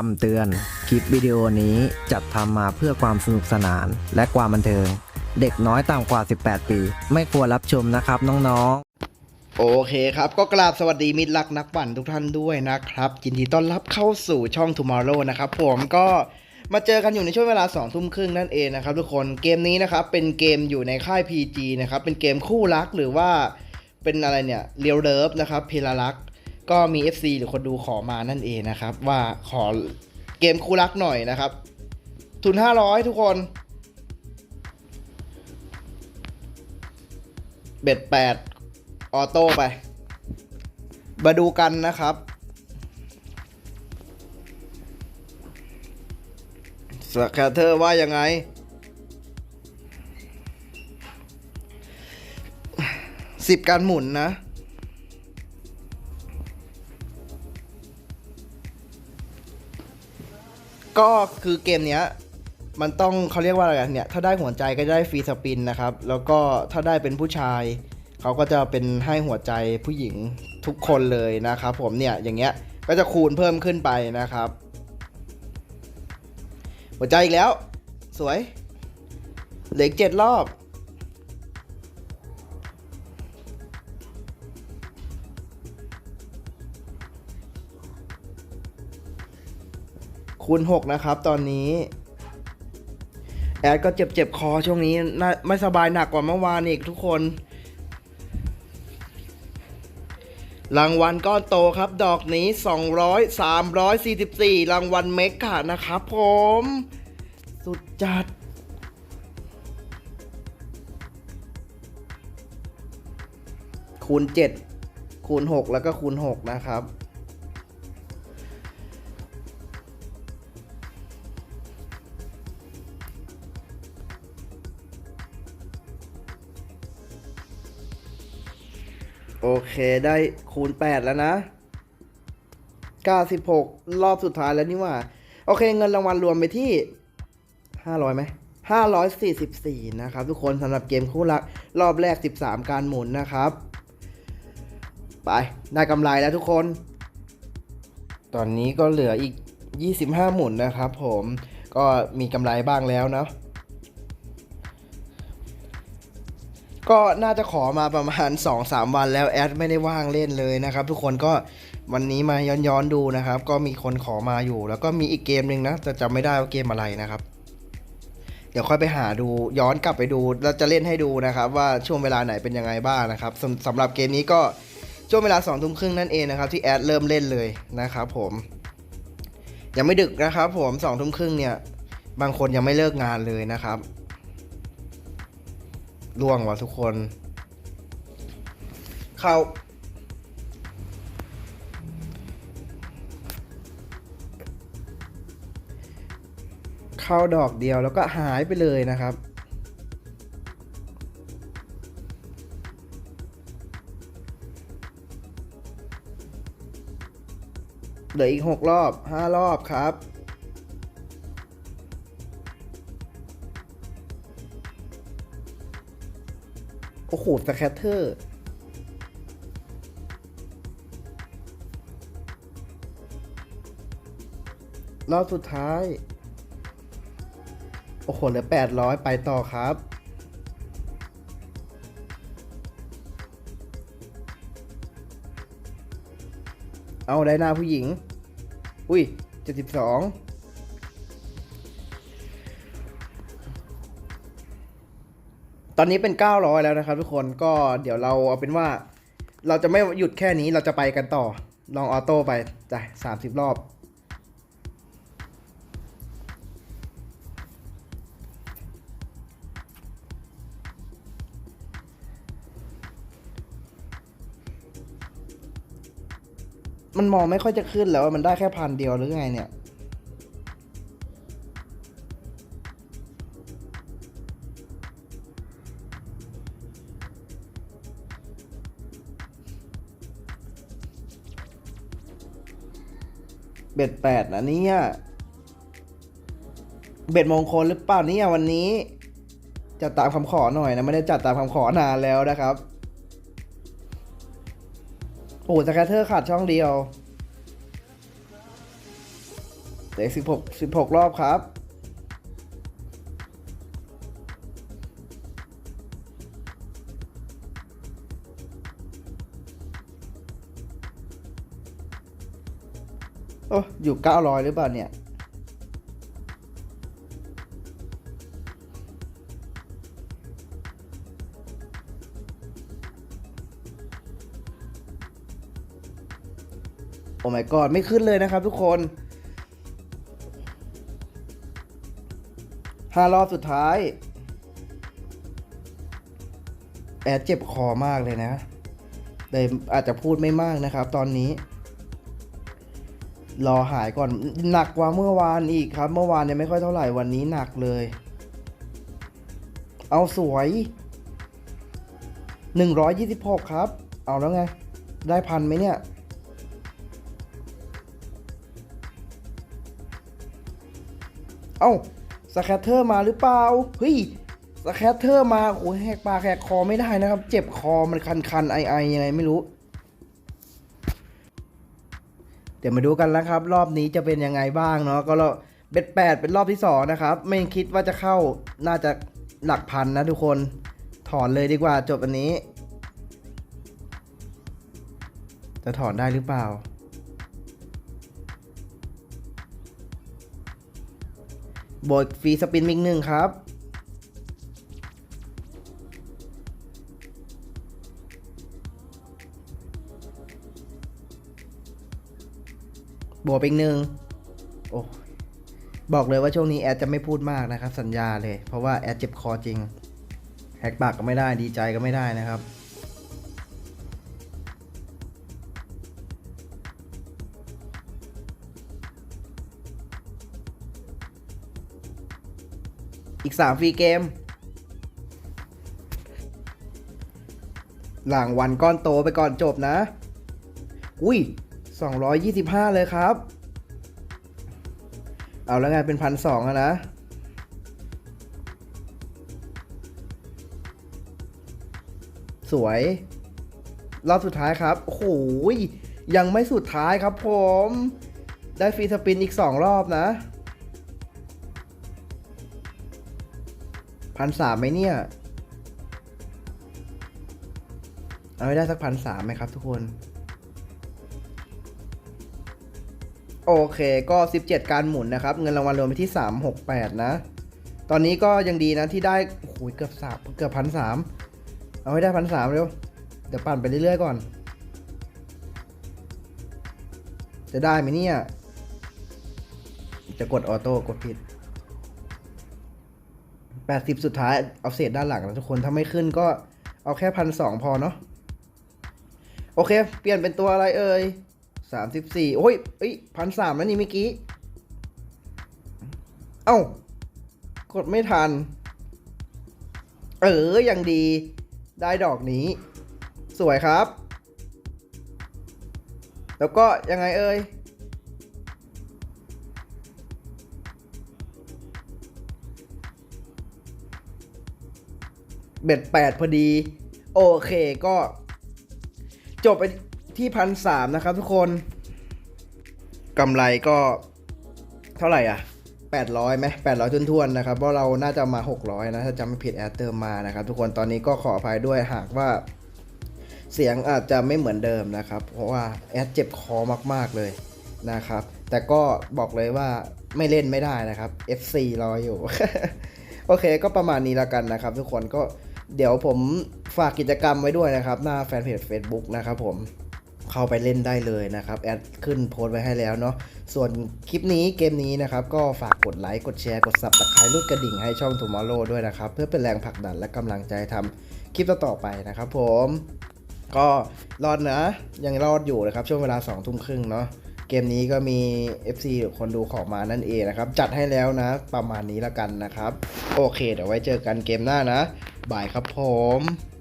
คำเตือน คลิปวิดีโอนี้จัดทำมาเพื่อความสนุกสนานและความบันเทิง เด็กน้อยต่ำกว่า 18 ปี ไม่ควรรับชมนะครับน้องๆ โอเคครับ ก็กราบสวัสดีมิตรรักนักปั่นทุกท่านด้วยนะครับ ยินดีต้อนรับเข้าสู่ช่อง Tomorrow นะครับผมก็มาเจอกันอยู่ในช่วงเวลา2ทุ่มครึ่งนั่นเองนะครับทุกคนเกมนี้นะครับเป็นเกมอยู่ในค่าย PG นะครับเป็นเกมคู่รักหรือว่าเป็นอะไรเนี่ยเรียวเลิฟนะครับเพลารัก ก็มี FC หรือคนดูขอมานั่นเองนะครับ ว่าขอเกมคู่รักหน่อยนะครับ ทุน 500 ทุกคน เบ็ดแปดออโต้ไป มาดูกันนะครับ สแคเตอร์ว่ายังไงสิบการหมุนนะ ก็คือเกมเนี้ยมันต้องเขาเรียกว่าอะไรกันเนี่ยถ้าได้หัวใจก็จะได้ฟรีสปินนะครับ แล้วก็ถ้าได้เป็นผู้ชาย เขาก็จะเป็นให้หัวใจผู้หญิงทุกคนเลยนะครับผมเนี่ยอย่างเงี้ยก็จะคูณเพิ่มขึ้นไปนะครับ หัวใจอีกแล้ว สวย เหลืออกเจ็ดรอบ คูณ6นะครับตอนนี้ แอดก็เจ็บเจ็บคอช่วงนี้น่าไม่สบายหนักกว่าเมื่อวานอีกทุกคน รางวัลก้อนโตครับ ดอกนี้ 200 344 รางวัลเมกะนะครับผม สุดจัดคูณ 7 คูณ 6 แล้วก็คูณ 6 นะครับ โอเคได้คูณ 8 แล้วนะ 96 รอบสุดท้ายแล้วนี่ว่า โอเคเงินรางวัลรวมไปที่ 500ไหม544 นะครับ ทุกคนสำหรับเกมคู่รัก รอบแรก 13 การหมุนนะครับ ไป ได้กำไรแล้วทุกคน ตอนนี้ก็เหลืออีก 25 หมุนนะครับผมก็มีกำไรบ้างแล้วเนาะ ก็น่าจะขอมาประมาณ 2-3 วันแล้วแอดไม่ได้ว่างเล่นเลยนะครับทุกคนก็วันนี้มาย้อนๆดูนะครับ ก็มีคนขอมาอยู่ แล้วก็มีอีกเกมหนึ่งนะจะจำไม่ได้ว่าเกมอะไรนะครับ เดี๋ยวค่อยไปหาดูย้อนกลับไปดูแล้วจะเล่นให้ดูนะครับ ว่าช่วงเวลาไหนเป็นยังไงบ้างนะครับสำสำหรับเกมนี้ก็ช่วงเวลา2องทุ่มครึ่งนั่นเองนะครับที่แอดเริ่มเล่นเลยนะครับผมยังไม่ดึกนะครับผมสองทุ่มครึ่งเนี่ยบางคนยังไม่เลิกงานเลยนะครับ ล่วงว่ะทุกคน เข้า เข้าดอกเดียวแล้วก็หายไปเลยนะครับเหลืออีกหกรอบห้ารอบครับ อ้โหสแคตเตอร์รอบสุดท้าย โอ้โห เหลือ 800 ไปต่อครับ เอาได้หน้าผู้หญิง อุ้ย 72 ตอนนี้เป็น 900 แล้วนะครับทุกคนก็เดี๋ยวเราเอาเป็นว่า เราจะไม่หยุดแค่นี้เราจะไปกันต่อ ลองออโต้ไปจ้ะ30 รอบ มันมองไม่ค่อยจะขึ้นแล้วมันได้แค่พันเดียวหรือไงเนี่ย เบ็ดแปดนะเนี่ย เบ็ดมงคลหรือเปล่าเนี่ยวันนี้ จัดตามคำขอหน่อยนะ ไม่ได้จัดตามคำขอนานแล้วนะครับ โอ้สแคเตอร์ขาดช่องเดียวเต็มสิบหกสิบหกรอบครับ โอ้อยู่เก้าร้อยหรือเปล่าเนี่ย โอ้ my god ไม่ขึ้นเลยนะครับทุกคนห้ารอบสุดท้าย แอดเจ็บคอมากเลยนะเลยอาจจะพูดไม่มากนะครับตอนนี้ รอหายก่อนหนักกว่าเมื่อวานอีกครับ เมื่อวานเนี่ยไม่ค่อยเท่าไหร่วันนี้หนักเลย เอาสวย 126 ครับ เอาแล้วไง ได้พันไหมเนี่ย เอ้าสแคตเตอร์มาหรือเปล่า เฮ้ยสแคตเตอร์มาโอ้ยแหกปากแหกคอไม่ได้นะครับ เจ็บคอมันคันๆไอๆยังไงไม่รู้ ดี๋ยวมาดูกันแล้วครับ รอบนี้จะเป็นยังไงบ้างเนาะก็รอบเบ็ดแปดเป็นรอบที่สองนะครับ ไม่คิดว่าจะเข้าน่าจะหลักพันนะทุกคนถอนเลยดีกว่าจบอันนี้ จะถอนได้หรือเปล่าบวกฟรีสปินมิกหนึ่งครับ บวกไปอีกหนึ่งโอ้บอกเลยว่าช่วงนี้แอดจะไม่พูดมากนะครับ สัญญาเลย เพราะว่าแอดเจ็บคอจริงแฮกปากก็ไม่ได้ดีใจก็ไม่ได้นะครับอีก 3 ฟรีเกม หลังวันก้อนโตไปก่อนจบนะ อุ้ย 225 เลยครับ เอาแล้วไงเป็นพันสองนะสวย รอบสุดท้ายครับโอ้โหยยังไม่สุดท้ายครับผม ได้ฟรีสปินอีก 2 รอบนะพันสามไหมเนี่ย เอาให้ได้สักพันสามไหมครับทุกคน โอเคก็ 17 การหมุนนะครับ เงินรางวัลรวมไปที่ 368 นะ ตอนนี้ก็ยังดีนะที่ได้โอ้โหเกือบสามเกือบพันสามเอาให้ได้พันสามเร็ว เดี๋ยวปั่นไปเรื่อยๆก่อน จะได้ไหมเนี่ย จะกดออโต้กดผิด 80 สุดท้ายเอาเศษด้านหลังนะทุกคนถ้าไม่ขึ้นก็เอาแค่พันสองพอเนาะโอเค เปลี่ยนเป็นตัวอะไรเอ่ย สามสิบสี่โอ้ยเอ้ยพันสามแล้วนี่เมื่อกี้ เอ้า กดไม่ทัน เออ ยังดี ได้ดอกนี้ สวยครับ แล้วก็ยังไงเอ่ยเบ็ดแปดพอดี โอเคก็จบไป ที่พันสามนะครับทุกคนกำไรก็เท่าไหร่อะ 800ไหม800ทุนทวนๆนะครับ เพราะเราน่าจะมา 600 นะ ถ้าจำไม่ผิดแอดเติมมานะครับ ทุกคนตอนนี้ก็ขออภัยด้วยหากว่าเสียงอาจจะไม่เหมือนเดิมนะครับ เพราะว่าแอดเจ็บคอมากๆเลยนะครับ แต่ก็บอกเลยว่าไม่เล่นไม่ได้นะครับ FC รออยู่ โอเคก็ประมาณนี้แล้วกันนะครับ ทุกคนก็เดี๋ยวผมฝากกิจกรรมไว้ด้วยนะครับ หน้าแฟนเพจ Facebook นะครับผม เข้าไปเล่นได้เลยนะครับ แอดขึ้นโพสไว้ให้แล้วเนาะ ส่วนคลิปนี้เกมนี้นะครับ ก็ฝากกดไลค์ กดแชร์ กด Subscribe รูดกระดิ่งให้ช่อง Tomorrow ด้วยนะครับ เพื่อเป็นแรงผลักดันและกำลังใจทำคลิปต่อๆไปนะครับผม ก็รอดนะ ยังรอดอยู่นะครับ ช่วงเวลา2องทุ่มครึ่งเนาะเกมนี้ก็มี FC คนดูของมานั่นเองนะครับ จัดให้แล้วนะ ประมาณนี้ละกันนะครับ โอเค เดี๋ยวไว้เจอกันเกมหน้านะ บายครับผม